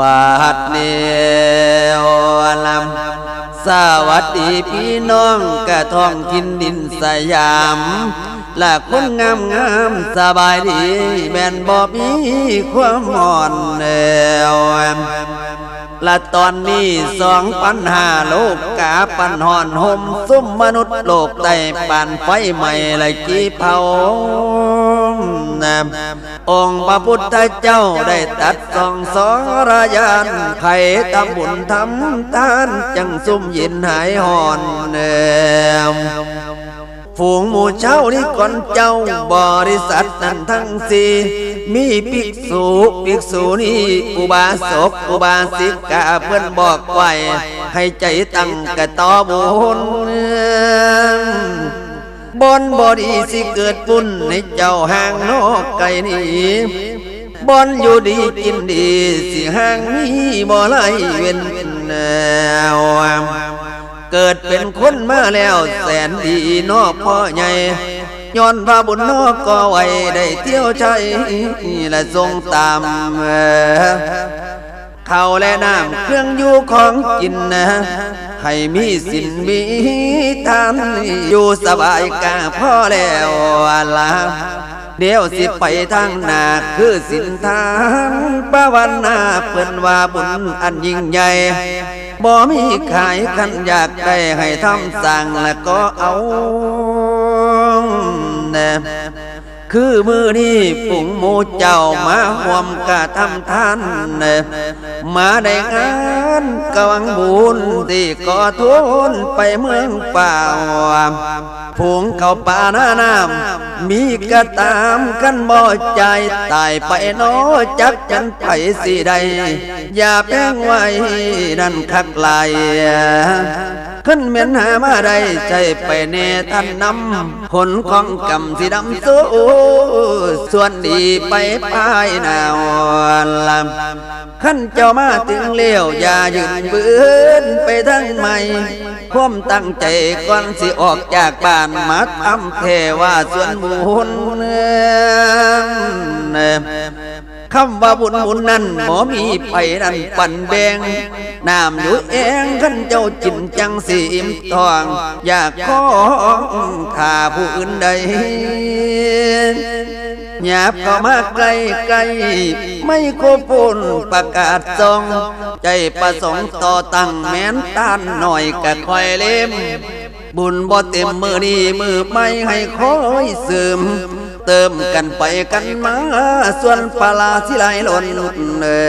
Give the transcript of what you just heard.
บาดเนวลำสวัสดีพี่น้องกระท้องทินดินสยามและคนงามงามสบายดีแม่นบ่มีความอ่อนแนวและตอนนี้สองปัญหาโลกกาปันหอนหมซุ่มมนุษย์โลกไต่ปันไฟใหม่ละจีเผานะองค์พระพุทธเจ้าได้ตัดสองสองระยานไขทำบุญทำทานจังซุ่มยินหายหอนแนมฝูงหมู่เจ้านี่ก่อนเจ้าบริษัทนั้นทั้งสี่ มีภิกษุภิกษุนี่อุบาสกอุบาสิกาเพื่อนบอกไว้ให้ใจตั้งกะต่อบุญบนบอดีสิเกิดบุญในเจ้าห่างนอกไกลนี้บอนอยู่ดีกินดีสิห่างมีบ่ไลเว้นแนวเกิดเป็นคนมาแล้วแสนดีนอกพ่อใหญ่ ย้อนพระบุญนอกก็ไว้ได้เที่ยวใช้และทรงตามข้าวและน้ำเครื่องอยู่ของกินนะให้มีสินมีทานอยู่สบายกาพ่อแล้วลาเดี๋ยวสิไปทางหนาคือสินทานปาวันนาเปิ้นว่าบุญอันยิ่งใหญ่บ่มีขายคันอยากได้ให้ทำสั่งแล้วก็เอา คือมือนี้ปุ่งหมูเจ้ามาหวมกะทำทานเน่มาได้งานกวังบุญที่ก่อทุนไปเมืองป่าวผงเขาป่าหน้าน้ำมีกระตามกันบ่ใจตายไปโนอจักจันไปสิใด อย่าแป้งไว้นั่นคักลาย ขึ้นเหมียนหามาได้ใจไปเนท่านนำผลของกรรมสิดำสู้ส่วนดีไปปลายนาวลำขั้นเจ้ามาถึงเลี้ยวอย่ายืนบืนไปทั้งใหม่ความตั้งใจก่อนสิออกจากบ้านมาทำเทว่าส่วนบุญคำว่าบุญบุญนั้นหมอมีไปนั่นปั่นแบง น้ำอยู่เองขันเจ้าจินจังสีอิ่มทอง อยากขอข้าผู้อื่นใดหยาบเข้ามาใกล้ใกล้ไม่โคปูนประกาศทรงใจประสงค์ต่อตั้งแม้นต้านหน่อยกะคอยเล่ม บุญบ่เต็มมือนี้มือไม่ให้คอยเสริมเติมกันไปกันมา ส่วนปลาสิไหลหล่นเอ่